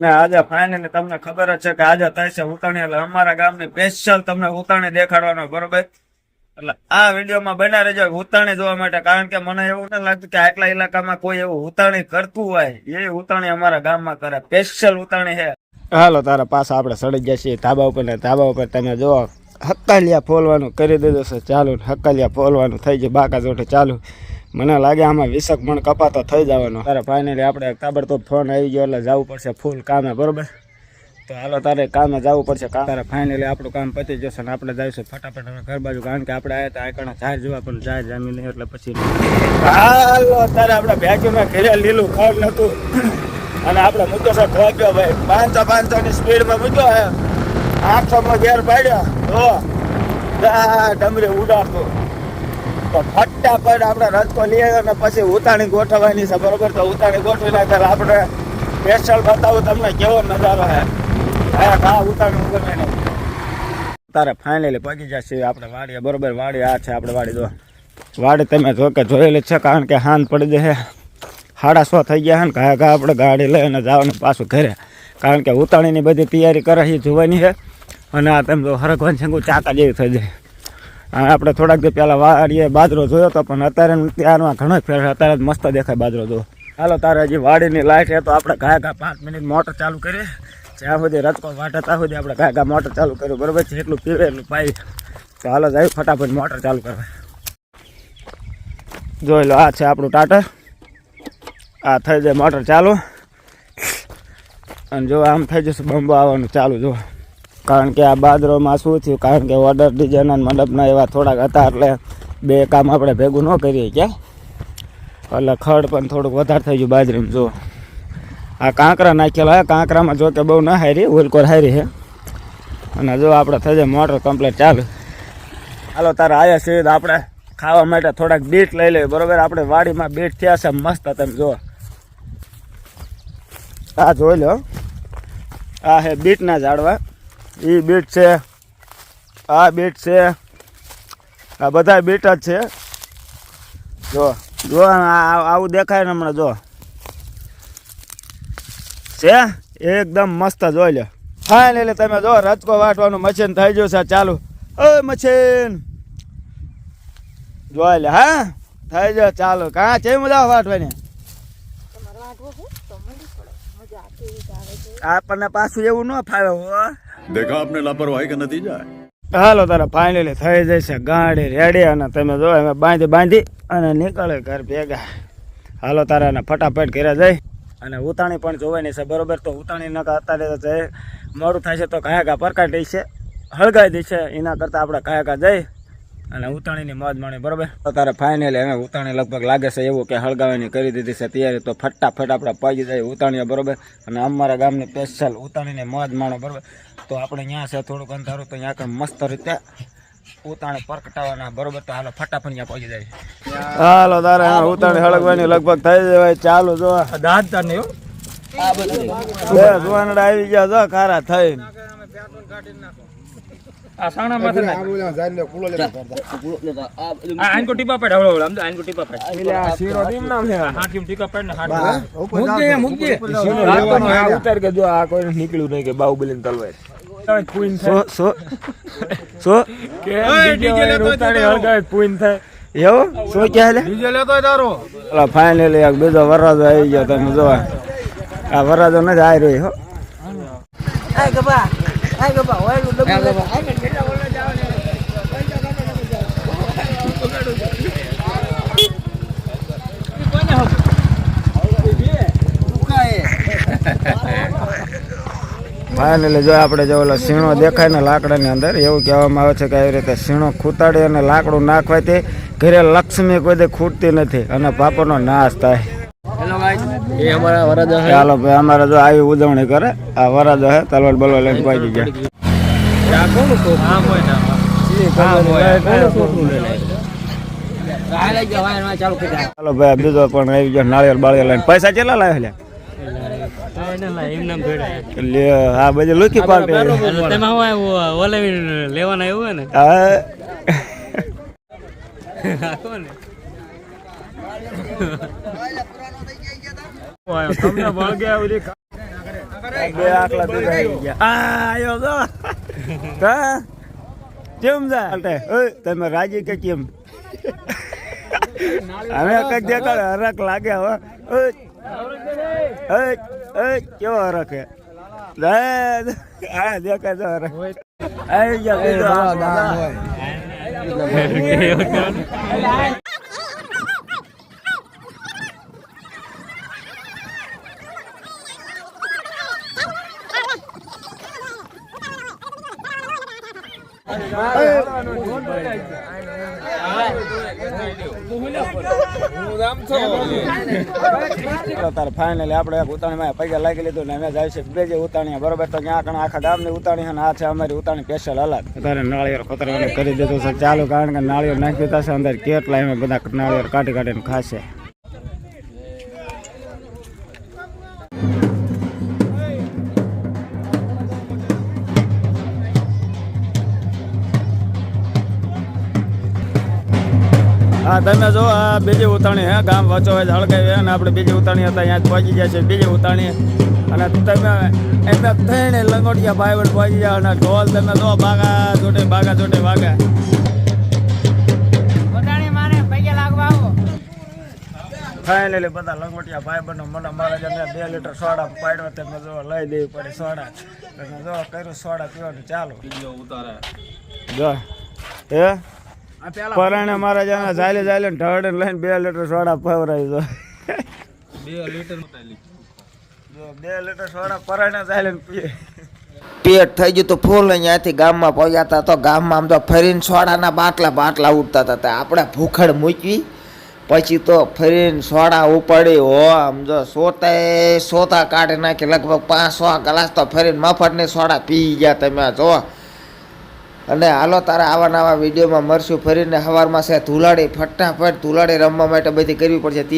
ને આજે ફાઇનલી તમને ખબર જ છે કે આજે છે ઉતાણી એટલે અમારા ગામની સ્પેશિયલ તમને ઉતાણી દેખાડવાનો, બરોબર? એટલે આ વિડીયોમાં બના રહેજો ઉતાણી જોવા માટે. કારણ કે મને એવું નથી લાગતું કે આટલા ઇલાકામાં કોઈ એવું ઉતાણી કરતું હોય. એ ઉતાણી અમારા ગામમાં કરે. સ્પેશિયલ ઉતાણી છે. હાલો, તારા પાછા આપણે સડી જશે ધાબા ઉપર ને ધાબા ઉપર તમે જો હક્કાલિયા ફોલવાનું કરી દીધું છે. ચાલુ હકાલિયા ફોલવાનું થઈ ગયું. બાકા જોઠે ચાલુ. મને લાગે આમાં વીસક મણ કપાતો થઈ જવાનો. તારે ફાઇનલી આપણે તાબડતોબ ફોન આવી ગયો એટલે જવું પડશે ફૂલ કામે, બરોબર? તો હાલો તારે કામે જવું પડશે. કામ તારે ફાઇનલી આપણું કામ પતી જશે ને આપણે જઈશું ફટાફટ હવે ઘર બાજુ. કારણ કે આપણે આવ્યા હતા આકણા જાહેર જોવા, પણ જાહેર જામી નહીં એટલે પછી હાલો તારે આપણે ભેગીમાં ઘરે લીલું ખડ નહોતું. અને આપણે મૂક્યો છે ખોપ્યો ભાઈ. પાંચસો પાંચસો ની સ્પીડમાં મૂક્યો આઠસો માં ઘેર પાડ્યો. તો દા ઉડાડતો. તો ફટાફટ આપણે રસ્તો લઈએ અને પછી ઉતાણી ગોઠવવાની છે, બરોબર? તો ઉતાણી ગોઠવી નાખે આપણે સ્પેશિયલ બતાવું તમને કેવો નજારો હે હા ઉતાણી ઉતાણી. નહીં તારે ફાઇનલી પગી જશે આપણે વાડીએ, બરોબર? વાડી આ છે આપણે વાડી દો વાડી તમે જો કે જોયેલી છે, કારણ કે હાન પડી જશે સાડા સો થઈ ગયા ને, ઘા ઘા આપણે ગાડી લઈને જવાનું પાછું ઘરે. કારણ કે ઉતાણીની બધી તૈયારી કરે એ જોવાની છે. અને આ તમે જો હરકવાન શંકુ ચાકા જેવી થઈ જાય આપણે થોડાક દી પહેલાં વાડીએ બાજરો જોયો હતો પણ અત્યારે ત્યારમાં ઘણો ફેર અત્યારે જ મસ્ત દેખાય બાજરો જો. હાલો, તારે હજી વાડીની લાઈટ છે તો આપણે ઘા ઘા પાંચ મિનિટ મોટર ચાલુ કરીએ. જ્યાં સુધી રતકો વાટે ત્યાં સુધી આપણે ઘા ઘા મોટર ચાલુ કર્યું. બરોબર છે? એટલું પીવે, એટલું પાઈ. તો હાલો, જાય ફટાફટ મોટર ચાલુ કરવા. જોઈ લો, આ છે આપણું ટાટર. આ થઈ જાય મોટર ચાલુ. અને જો આમ થઈ જશે, બંબો આવવાનું ચાલુ, જો. કારણ કે આ બાદરોમાં શું થયું? કારણ કે ઓર્ડર ડિઝાઇન અને મંડપના એવા થોડાક હતા, એટલે બે કામ આપણે ભેગું ન કરીએ ક્યાં? એટલે ખડ પણ થોડુંક વધારે થઈ ગયું બાજરીમાં જો આ કાંકરા નાખેલા હે, કાંકરામાં જો કે બહુ ના હારી ઓલકોર હારી છે અને જો આપણે થઈ જાય મોટર કમ્પ્લીટ ચાલુ. હાલો, તારે આવ્યા છીએ આપણે ખાવા માટે થોડાક બીટ લઈ લઈએ, બરોબર? આપણે વાડીમાં બીટ થયા છે મસ્ત તમે જો આ જોઈ લો. આ હે બીટના ઝાડવા. એ બીટ છે. આ બીટ છે. આ બધા બીટ જ છે. જો જો આવું દેખાય ને હમણાં, જો. છે? એકદમ મસ્ત, જોઈ લે. હા એટલે તમે જો રચકો વાટવાનું મશીન થઈ ગયું છે, ચાલુ. ઓ મશીન જોઈ લે, હા? થઈ જાય ચાલુ. કાં છે મજા વાટવાની? આપણને પાછું એવું ન ફાવે હો. દેખા આપને લાપરવાહી કે નતીજા હાલો તારા ફાઇનલી થઈ જશે. ગાડી રેડી અને તમે જો એમ બાંધી બાંધી અને નીકળે ઘર ભેગા. હાલો તારા એને ફટાફટ કર્યા જઈ અને ઉતાણી પણ જોવાની છે. બરોબર તો ઉતાણી ન અત્યારે તો મોડું થાય છે તો કાયા કા પરકાટી છે હળગાઈ દે છે. એના કરતાં આપણે કાયા કા જઈ અને ઉતાણીની મોજ માણી બરોબર? અત્યારે તારે ફાઇનલી હવે ઉતાણી લગભગ લાગે છે એવું કે હળગાવાની કરી દીધી છે તૈયારી તો ફટાફટ આપણે પહોંચી જાય ઉતાણીએ બરોબર? અને અમારા ગામની સ્પેશિયલ ઉતાણીની મોજ માણો બરોબર? તો આપણે અહીંયા છે થોડુંક અંધારું તો અહીંયા આગળ મસ્ત રીતે ઉતાણી પરકટાવાના બરોબર? તો હાલો ફટાફટ અહીંયા પહોંચી જાય. હાલો તારે ઉતાણી હળગવાની લગભગ થઈ જવાય ચાલુ જો. દાદ તાર નહીં બે જુવાનડા આવી ગયા જો ખારા થઈ આ સાણા માથે લેતા આ આઈન કો ટીપા પડ હળો હળો આમ કો ટીપા પેડ. આ હાથીમ ટીપા પડ ને હાથ મૂકજે આ ઉતાર કે જો આ કોઈ નીકળ્યું નહીં કે બાહુબલી તલવાર. સો સો સો. કે ઉતાણી હળગાય પૂઈન થાય. એવું? શું કહે લે ડીજે લેતો તારો. અલા ફાઇનલી એક બીજો વરરાજો આવી ગયો તમે જો આ વરરાજો નથી આવી રહ્યો હો. ફાઇનલી જો આપણે જો ઓલો સીણો દેખાય ને લાકડાની અંદર, એવું કહેવામાં આવે છે કે આવી રીતે સીણો ખૂતાડી અને લાકડું નાખવાથી ઘરે લક્ષ્મી કોઈ ખૂટતી નથી અને પાપોનો નાશ થાય. એ અમારા ચાલો ભાઈ અમારે જો આવી ઉજવણી કરે. આ વરાજો હે તલવાર બલવાર લઈને પહોંચી ગયા. આ કોનું તો આમ હોય. ને આમ હોય. કોનું છોકરું લે? ચાલો ભાઈ બીજો પણ આવી ગયો નાળિયેર બાળિયેર લઈને. પૈસા કેટલા લાવે લે એમ નામ ભેડા લે આ બધી લુખી પાર્ટી તેમાં હું ઓલાવી લેવાના એવું ને? હા કોને? તમને વળગે આવી બે આકલા દૂધ ગયા આ આયો તો. હા કેમ જા અટે ઓય, તમે રાજી કે કેમ? હવે કઈ દેખાડે હરક લાગે હવે ઓય, ઓય, ઓય, કેવો હરક હે હા દેખાય છે હરક આવી ગયા બીજો આ. ચાલો તારે ફાઇનલી આપણે ઉતાણી માં પૈસા લાગી લીધું ને અમે જાય છે બે જે ઉતાણીયા બરોબર, તો ત્યાં કણ આખા ગામની ઉતાણી અને આ છે અમારી ઉતાણી સ્પેશિયલ અલગ. તારે નાળિયેર ખતરવાનું કરી દીધું છે. ચાલુ કારણ કે નાળિયેર દીધા છે, અંદર કેટલા એમાં બધા નાળિયેર કાઢી કાઢીને ખાશે. હા તમે જો આ બીજી ઉતાણી હે ગામ વચ્ચો હોય હળગાવી અને આપણે બીજી ઉતાણી હતા ત્યાં જ પહોંચી ગયા છે બીજી ઉતાણી અને તમે એમને થઈને લંગોટિયા ભાઈ પહોંચી ગયા અને ઢોલ તમે જો બાગા જોટે બાગા જોટે વાગા ફાઇનલી બધા લંગોટિયા ભાઈ બનો મને મારા બે લીટર સોડા પાડ્યો તમે જો લઈ દેવી પડે સોડા. તમે જો કર્યું સોડા પીવાનું ચાલો. જો હે? પરાણે મારા જાના ઝાલે ઝાલે ઢળે લઈને બે લીટર સોડા પવરાવી દો જો બે લીટર સોડા પરાણે ચાલે પીએ. પેટ થઈ ગયું તો ફૂલ અહીંયાથી ગામમાં પહોંચ્યા હતા તો ગામમાં આમ તો ફરીને સોડાના બાટલા બાટલા ઉઠતા હતા. તે આપણે ભૂખડ મૂકવી પછી તો ફરીને સોડા ઉપાડી હો આમ જો સોતે સોતા કાઢી નાખી લગભગ પાંચ સો ગ્લાસ તો ફરીને મફતની સોડા પી ગયા તમે જો. અને હાલો તારા આવા નવા વિડીયોમાં મળશું ફરીને સવારમાં છે, ધુલાડી, ફટાફટ ધુલાડી રમવા માટે બધી કરવી પડશે. તે